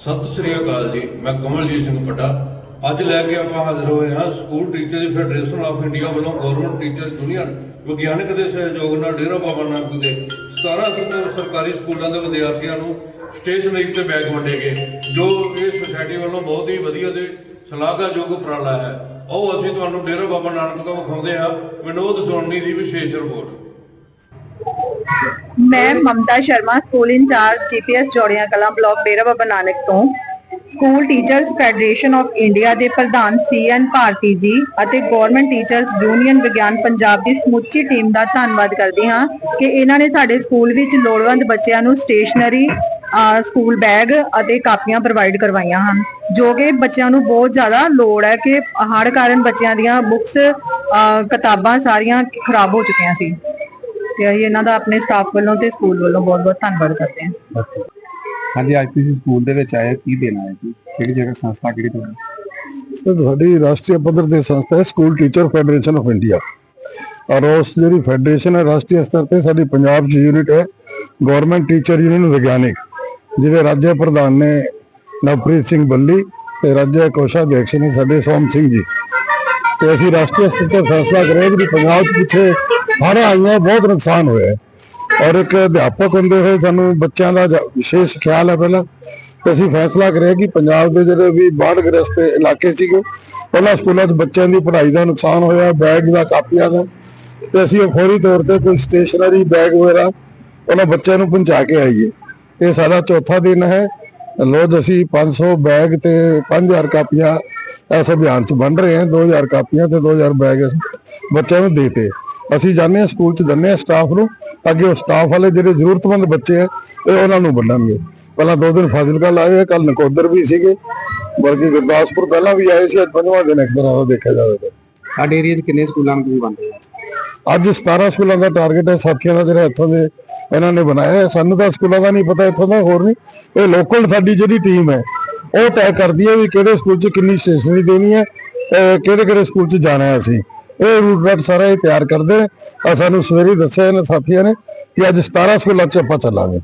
ਸਤਿ ਸ੍ਰੀ ਅਕਾਲ ਜੀ, ਮੈਂ ਕਮਲਜੀਤ ਸਿੰਘ ਪੱਡਾ। ਅੱਜ ਲੈ ਕੇ ਆਪਾਂ ਹਾਜ਼ਰ ਹੋਏ ਹਾਂ school teacher federation of India ਵੱਲੋਂ ਗਵਰਨਮੈਂਟ ਟੀਚਰ ਯੂਨੀਅਨ, ਵਿਗਿਆਨਕ ਦੇ ਸਹਿਯੋਗ ਨਾਲ ਡੇਰਾ ਬਾਬਾ ਨਾਨਕ ਦੇ 17 ਸਰ- ਸਰਕਾਰੀ ਸਕੂਲਾਂ ਦੇ ਵਿਦਿਆਰਥੀਆਂ ਨੂੰ ਸਟੇਸ਼ਨਰੀ ਤੇ ਬੈਗ ਵੰਡੇ ਗਏ, ਜੋ ਇਹ ਸੁਸਾਇਟੀ ਵੱਲੋਂ ਬਹੁਤ ਹੀ ਵਧੀਆ ਤੇ ਸ਼ਲਾਘਾਯੋਗ ਉਪਰਾਲਾ ਹੈ। ਉਹ ਅਸੀਂ ਤੁਹਾਨੂੰ ਡੇਰਾ ਬਾਬਾ ਨਾਨਕ ਤੋਂ ਵਿਖਾਉਂਦੇ ਹਾਂ ਵਿਨੋਦ ਸੋਨੀ ਦੀ ਵਿਸ਼ੇਸ਼ ਰਿਪੋਰਟ ਮੈਂ Mamta Sharma, school incharge GPS Jorian Kalan block Dera Baba Nanak ਤੋਂ। School teachers federation of India ਦੇ ਪ੍ਰਧਾਨ ਸੀਐਨ ਭਾਰਤੀ ਜੀ ਅਤੇ ਗਵਰਨਮੈਂਟ ਟੀਚਰਸ ਯੂਨੀਅਨ ਵਿਗਿਆਨ ਪੰਜਾਬ ਦੀ ਸਮੁੱਚੀ ਟੀਮ ਦਾ ਧੰਨਵਾਦ ਕਰਦੀ ਹਾਂ ਕਿ ਇਹਨਾਂ ਨੇ ਸਾਡੇ ਸਕੂਲ ਵਿੱਚ ਲੋੜਵੰਦ ਬੱਚਿਆਂ ਨੂੰ ਸਟੇਸ਼ਨਰੀ ਸਕੂਲ ਬੈਗ ਅਤੇ ਕਾਪੀਆਂ ਪ੍ਰੋਵਾਈਡ ਕਰਵਾਈਆਂ ਹਨ, ਜੋ ਕਿ ਬੱਚਿਆਂ ਨੂੰ ਬਹੁਤ ਜ਼ਿਆਦਾ ਲੋੜ ਹੈ ਕਿ ਹੜ੍ਹ ਕਾਰਨ ਬੱਚਿਆਂ ਦੀਆਂ ਬੁੱਕਸ ਕਿਤਾਬਾਂ ਸਾਰੀਆਂ ਖਰਾਬ ਹੋ ਚੁੱਕੀਆਂ ਸੀ। ਤੇ ਅਸੀਂ ਇਹਨਾਂ ਦਾ ਆਪਣੇ ਸਟਾਫ ਵੱਲੋਂ ਤੇ ਸਕੂਲ ਵੱਲੋਂ ਬਹੁਤ-ਬਹੁਤ ਧੰਨਵਾਦ ਕਰਦੇ ਹਾਂ। ਹਾਂਜੀ ਅੱਜ ਤੁਸੀਂ ਸਕੂਲ ਦੇ ਵਿੱਚ ਆਏ ਹੋ, ਕੀ ਦੇਣਾ ਹੈ ਜੀ? ਕਿਹੜੀ ਜਗ੍ਹਾ ਸੰਸਥਾ ਕਿਹੜੀ ਤੁਹਾਡੀ? ਸਰ ਸਾਡੀ ਰਾਸ਼ਟਰੀ ਪੱਧਰ ਤੇ ਸੰਸਥਾ ਹੈ school teacher federation of India ਔਰ ਉਸ ਜਿਹੜੀ ਫੈਡਰੇਸ਼ਨ ਹੈ ਰਾਸ਼ਟਰੀ ਸਤਰ ਤੇ ਸਾਡੀ ਪੰਜਾਬ 'ਚ ਯੂਨਿਟ ਹੈ ਗਵਰਨਮੈਂਟ ਟੀਚਰ ਯੂਨੀਅਨ ਵਿਗਿਆਨਿਕ ਜਿਹਦੇ ਰਾਜ ਪ੍ਰਧਾਨ ਨੇ ਨਵਪ੍ਰੀਤ ਸਿੰਘ ਬੱਲੀ ਤੇ ਰਾਜ ਕੋਸ਼ਾਧਿਕਸ਼ ਨੇ ਸਾਡੇ ਸੋਮ ਸਿੰਘ ਜੀ। ਤੇ ਅਸੀਂ ਰਾਸ਼ਟਰੀ ਸਤਰ ਤੇ ਫੈਸਲਾ ਕਰਿਆ ਕਿ ਪੰਜਾਬ 'ਚ ਪਿੱਛੇ ਹੜ੍ਹ ਆਈਆਂ, ਬਹੁਤ ਨੁਕਸਾਨ ਹੋਇਆ। ਔਰ ਇੱਕ ਅਧਿਆਪਕ ਹੁੰਦੇ ਹੋਏ ਸਾਨੂੰ ਬੱਚਿਆਂ ਦਾ ਵਿਸ਼ੇਸ਼ ਖਿਆਲ ਹੈ ਪਹਿਲਾਂ। ਅਸੀਂ ਫੈਸਲਾ ਕਰਿਆ ਕਿ ਪੰਜਾਬ ਦੇ ਜਿਹੜੇ ਵੀ ਬਾੜ ਗ੍ਰਸਤ ਇਲਾਕੇ ਸੀਗੇ ਉਹਨਾਂ ਸਕੂਲਾਂ 'ਚ ਬੱਚਿਆਂ ਦੀ ਪੜ੍ਹਾਈ ਦਾ ਨੁਕਸਾਨ ਹੋਇਆ, ਬੈਗ ਦਾ ਕਾਪੀਆਂ ਦਾ। ਤੇ ਅਸੀਂ ਉਹ ਫੌਰੀ ਤੌਰ ਤੇ ਕੋਈ ਸਟੇਸ਼ਨਰੀ ਬੈਗ ਵਗੈਰਾ ਉਹਨਾਂ ਬੱਚਿਆਂ ਨੂੰ ਪਹੁੰਚਾ ਕੇ ਆਈਏ। ਇਹ ਸਾਡਾ ਚੌਥਾ ਦਿਨ ਹੈ। ਰੋਜ਼ ਅਸੀਂ 500 ਬੈਗ ਤੇ 5000 ਕਾਪੀਆਂ ਇਸ ਅਭਿਆਨ 'ਚ ਵੰਡ ਰਹੇ ਹਾਂ। 2000 ਕਾਪੀਆਂ ਤੇ 2000 ਬੈਗ ਬੱਚਿਆਂ ਨੂੰ ਦੇਤੇ। ਅਸੀਂ ਜਾਂਦੇ ਹਾਂ ਸਕੂਲ 'ਚ ਦਿੰਦੇ ਹਾਂ ਸਟਾਫ ਨੂੰ ਅੱਗੇ ਉਹ ਸਟਾਫ ਵਾਲੇ ਜਿਹੜੇ ਜ਼ਰੂਰਤਮੰਦ ਬੱਚੇ ਆ ਇਹ ਉਹਨਾਂ ਨੂੰ ਵੰਡਣਗੇ ਪਹਿਲਾਂ ਦੋ ਦਿਨ ਫਾਜ਼ਿਲਕਾ ਲਾਏ ਕੱਲ ਨਕੋਦਰ ਵੀ ਸੀਗੇ। ਬਲਕਿ ਗੁਰਦਾਸਪੁਰ ਪਹਿਲਾਂ ਵੀ ਆਏ ਸੀ ਅੱਜ ਪੰਜਵਾਂ ਦਿਨ ਇੱਕ ਤਰ੍ਹਾਂ ਦਾ ਦੇਖਿਆ ਜਾਵੇ ਸਾਡੇ ਏਰੀਆ 'ਚ ਕਿੰਨੇ ਸਕੂਲਾਂ ਨੂੰ ਬੰਦੇ ਹੋ? ਅੱਜ 17 ਸਕੂਲਾਂ ਦਾ ਟਾਰਗੇਟ ਹੈ ਸਾਥੀਆਂ ਦਾ ਜਿਹੜਾ ਇੱਥੋਂ ਦੇ ਇਹਨਾਂ ਨੇ ਬਣਾਇਆ ਸਾਨੂੰ ਤਾਂ ਸਕੂਲਾਂ ਦਾ ਨਹੀਂ ਪਤਾ ਇੱਥੋਂ ਦਾ ਹੋਰ ਨਹੀਂ। ਇਹ ਲੋਕਲ ਸਾਡੀ ਜਿਹੜੀ ਟੀਮ ਹੈ ਉਹ ਤੈਅ ਕਰਦੀ ਹੈ ਵੀ ਕਿਹੜੇ ਸਕੂਲ 'ਚ ਕਿੰਨੀ ਸਟੇਸ਼ਨਰੀ ਦੇਣੀ ਹੈ ਕਿਹੜੇ ਕਿਹੜੇ ਸਕੂਲ 'ਚ ਜਾਣਾ ਹੈ ਅਸੀਂ। ਇਹ ਰੂਟ ਮੈਪ ਸਾਰਾ ਇਹ ਤਿਆਰ ਕਰਦੇ ਨੇ। ਆ ਸਾਨੂੰ ਸਵੇਰੇ ਦੱਸਿਆ ਇਹਨਾਂ ਸਾਥੀਆਂ ਨੇ ਕਿ ਅੱਜ 17 ਸਕੂਲਾਂ 'ਚ ਆਪਾਂ ਚੱਲਾਂਗੇ।